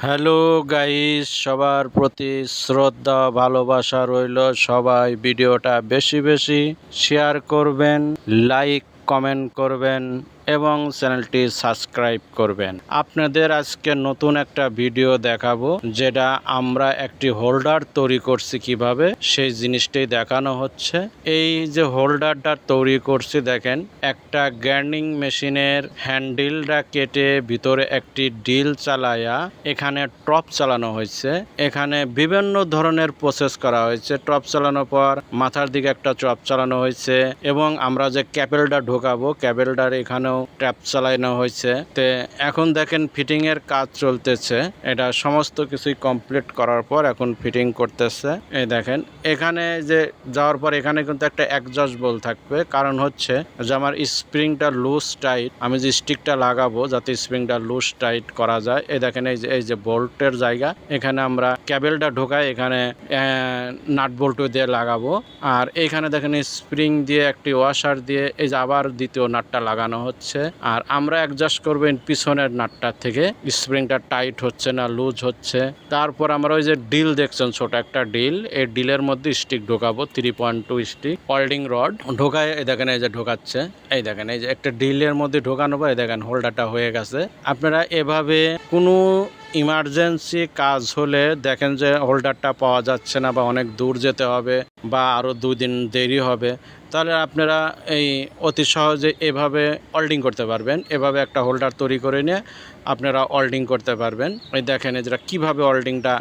Hello guys সবার প্রতি শ্রদ্ধা ভালোবাসা রইল। সবাই ভিডিওটা বেশি বেশি শেয়ার করবেন লাইক কমেন্ট করবেন এবং চ্যানেলটি সাবস্ক্রাইব করবেন। আপনাদের আজকে নতুন একটা ভিডিও দেখাবো, যেটা আমরা একটি হোল্ডার তৈরি করছি কীভাবে, সেই জিনিসটাই দেখানো হচ্ছে। এই যে হোল্ডারটা তৈরি করছি, দেখেন, একটা গ্যার্নিং মেশিনের হ্যান্ডেলটা কেটে ভিতরে একটি ডিল চালায়া এখানে টপ চালানো হয়েছে। এখানে বিভিন্ন ধরনের প্রসেস করা হয়েছে। টপ চালানোর পর মাথার দিকে একটা টপ চালানো হয়েছে এবং আমরা যে ক্যাবেলটা ঢোকাবো। ক্যাবেলটার এখানেও ট্যাপ চালানো হয়েছে। তে এখন দেখেন ফিটিং এর কাজ চলতেছে। এটা সমস্ত কিছুই কমপ্লিট করার পর এখন ফিটিং করতেছে। এই দেখেন, এখানে যে যাওয়ার পর এখানে কিন্তু একটা একজস্ট বল থাকবে। কারণ হচ্ছে যে আমার স্প্রিংটা লুজ টাইট আমি যে স্টিকটা লাগাবো যাতে স্প্রিংটা লুজ টাইট করা যায়। এই দেখেন, এই যে এই যে বোল্টের জায়গা, এখানে আমরা ক্যাবেলটা ঢোকাই, এখানে নাট বল্টু দিয়ে লাগাবো। আর এইখানে দেখেন স্প্রিং দিয়ে একটি ওয়াশার দিয়ে, এই যে আবার দ্বিতীয় নাটটা লাগানো হচ্ছে। আর আমরা অ্যাডজাস্ট করবেন পিছনের নাটটার থেকে। স্প্রিংটা টাইট হচ্ছে না, লুজ হচ্ছে। তারপর আমরা ওই যে ডিল দেখছেন, ছোট একটা ডিল। এই ডিলের মধ্যে stick ঢোকাবো three point two stick holding rod ঢোকায়, এই দেখেন এই যে ঢোকাচ্ছে। এই দেখেন, এই যে একটা ডিলের মধ্যে ঢোকানো বা এই দেখেন হোল্ডারটা হয়ে গেছে। আপনারা এভাবে কোনো ইমার্জেন্সি কাজ হলে দেখেন যে হোল্ডারটা পাওয়া যাচ্ছে না বা অনেক দূর যেতে হবে বা আরও দিন দেরি হবে, তাহলে আপনারা এই অতি সহজে এভাবে অল্ডিং করতে পারবেন। এভাবে একটা হোল্ডার তৈরি করে নিয়ে আপনারা অল্ডিং করতে পারবেন। এই দেখেন যেটা কীভাবে অল্ডিংটা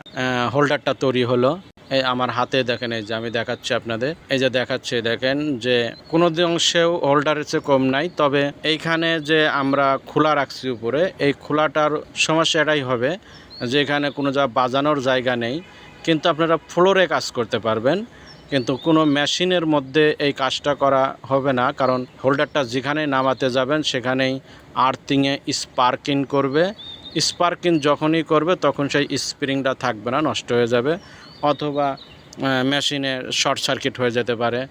হোল্ডারটা তৈরি হলো। এই আমার হাতে দেখেন, এই যে আমি দেখাচ্ছি আপনাদের। এই যে দেখাচ্ছি, দেখেন যে কোনো অংশেও হোল্ডারের চেয়ে কম নাই, তবে এইখানে যে আমরা খোলা রাখছি উপরে, এই খোলাটার সমস্যা এটাই হবে যে এখানে কোনো যা বাজানোর জায়গা নেই, কিন্তু আপনারা ফ্লোরে কাজ করতে পারবেন, কিন্তু কোনো মেশিনের মধ্যে এই কাজটা করা হবে না, কারণ হোল্ডারটা যেখানে নামাতে যাবেন, সেখানেই আর্থিংয়ে স্পার্কিং করবে। স্পার্কিং যখনই করবে, তখন সেই স্প্রিংটা থাকবে না, নষ্ট হয়ে যাবে। অথবা মেশিনে শর্ট সার্কিট হয়ে যেতে পারে,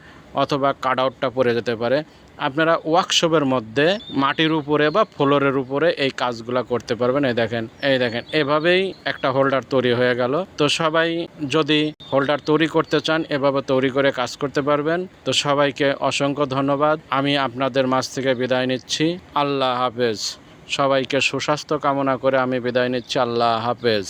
অথবা কাট আউটটা পড়ে যেতে পারে। আপনারা ওয়ার্কশপের মধ্যে মাটির উপরে বা ফ্লোরের উপরে এই কাজগুলো করতে পারবেন। এই দেখেন এই দেখেন, এভাবেই একটা হোল্ডার তৈরি হয়ে গেল। তো সবাই যদি হোল্ডার তৈরি করতে চান, এভাবে তৈরি করে কাজ করতে পারবেন। তো সবাইকে অসংখ্য ধন্যবাদ। আমি আপনাদের মাছ থেকে বিদায় নিচ্ছি। আল্লাহ হাফেজ। সবাইকে সুস্বাস্থ্য কামনা করে আমি বিদায় নিচ্ছি। আল্লাহ হাফেজ।